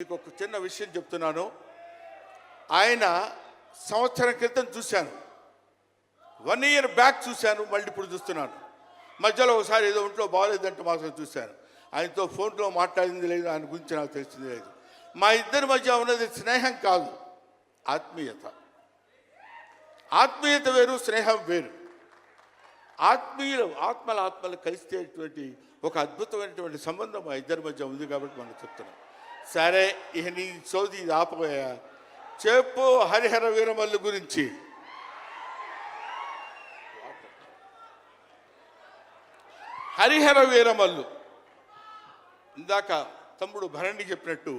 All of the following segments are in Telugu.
మీకు ఒక చిన్న విషయం చెప్తున్నాను. ఆయన సంవత్సరం క్రితం చూశాను. వన్ ఇయర్ బ్యాక్ చూశాను మళ్ళీ ఇప్పుడు చూస్తున్నాను. మధ్యలో ఒకసారి ఏదో ఒంట్లో బాగాలేదంటే మాత్రం చూశాను. ఆయనతో ఫోన్లో మాట్లాడింది లేదు ఆయన గురించి నాకు తెలిసింది లేదు. మా ఇద్దరి మధ్య ఉన్నది స్నేహం కాదు ఆత్మీయత. ఆత్మీయత వేరు స్నేహం వేరు. ఆత్మీయులు ఆత్మల ఆత్మలు కలిసేటువంటి ఒక అద్భుతమైనటువంటి సంబంధం మా ఇద్దరి మధ్య ఉంది కాబట్టి మనం చెప్తున్నాం. సరే ఇక నీ సోది ఇది ఆపబోయా చెప్పు హరిహర వీరమల్లు గురించి. హరిహర వీరమల్లు. ఇందాక తమ్ముడు భరణి చెప్పినట్టు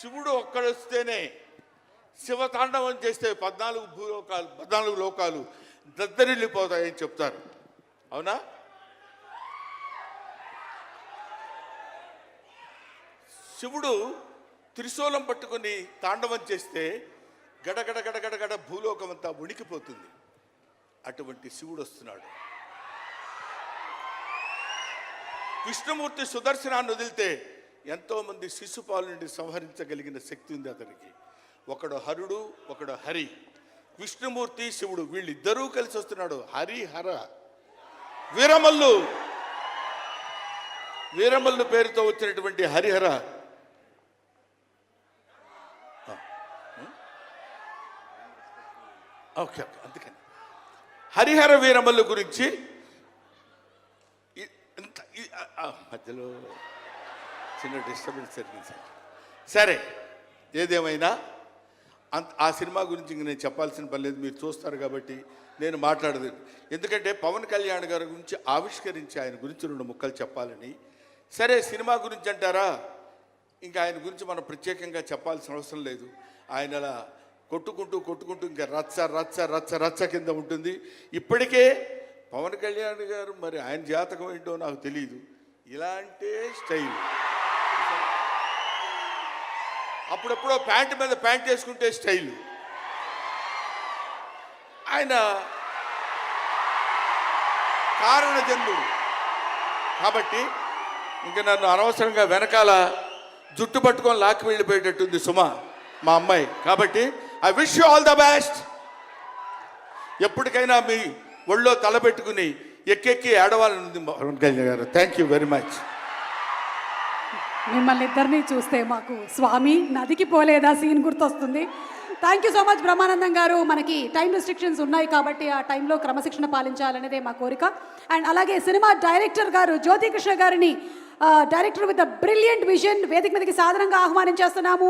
శివుడు ఒక్కడొస్తేనే శివతాండవం చేస్తే పద్నాలుగు భూలోకాలు పద్నాలుగు లోకాలు దద్దరిల్లిపోతాయని చెప్తారు. అవునా? శివుడు త్రిశూలం పట్టుకొని తాండవం చేస్తే గడగడ గడగడ గడ భూలోకం అంతా ఉణికిపోతుంది. అటువంటి శివుడు వస్తున్నాడు. విష్ణుమూర్తి సుదర్శనాన్ని వదిలితే ఎంతోమంది శిశుపాలు నుండి సంహరించగలిగిన శక్తి ఉంది అతనికి. ఒకడు హరుడు ఒకడు హరి. విష్ణుమూర్తి శివుడు వీళ్ళిద్దరూ కలిసి వస్తున్నాడు. హరి హర. వీరమల్లు. వీరమల్లు పేరుతో వచ్చినటువంటి హరిహర ఆ, ఉం? ఓకే ఓకే అందుకని. హరిహర వీరమల్లు గురించి ఇంత- మధ్యలో చిన్న డిస్టర్బెన్స్ జరిగింది సార్. సరే ఏదేమైనా అంత ఆ సినిమా గురించి ఇంక నేను చెప్పాల్సిన పని లేదు మీరు చూస్తారు కాబట్టి నేను మాట్లాడదు. ఎందుకంటే పవన్ కళ్యాణ్ గారి గురించి ఆవిష్కరించి ఆయన గురించి రెండు ముక్కలు చెప్పాలని. సరే సినిమా గురించి అంటారా? ఇంకా ఆయన గురించి మనం ప్రత్యేకంగా చెప్పాల్సిన అవసరం లేదు. ఆయన అలా కొట్టుకుంటూ కొట్టుకుంటూ ఇంకా రచ్చ రచ్చ రచ్చ రచ్చ కింద ఉంటుంది. ఇప్పటికే పవన్ కళ్యాణ్ గారు మరి ఆయన జాతకం ఏంటో నాకు తెలియదు ఇలాంటి స్టైల్. అప్పుడప్పుడు ప్యాంట్ మీద ప్యాంట్ వేసుకుంటే స్టైల్. ఆయన కారణ జన్ముడు కాబట్టి ఇంక నన్ను అనవసరంగా వెనకాల జుట్టు పట్టుకొని లాక్కి వెళ్ళిపోయేటట్టుంది సుమ మా అమ్మాయి. కాబట్టి I wish you all the best ఎప్పటికైనా మీ ఒళ్ళో తలపెట్టుకుని ఎక్కెక్కి ఏడవాలని ఉంది పవన్ కళ్యాణ్ గారు థ్యాంక్ యూ వెరీ మచ్ మిమ్మల్ని ఇద్దరిని చూస్తే మాకు స్వామి నదికి పోలేదా సీన్ గుర్తొస్తుంది. Thank you so much Brahmanandam garu. మనకి టైం రెస్ట్రిక్షన్స్ ఉన్నాయి కాబట్టి ఆ టైంలో క్రమశిక్షణ పాలించాలనేదే మా కోరిక. అండ్ అలాగే సినిమా డైరెక్టర్ గారు జ్యోతి కృష్ణ గారిని డైరెక్టర్ విత్ బ్రిలియంట్ విజన్ వేదిక మీదకి సాధారణంగా ఆహ్వానించేస్తున్నాము.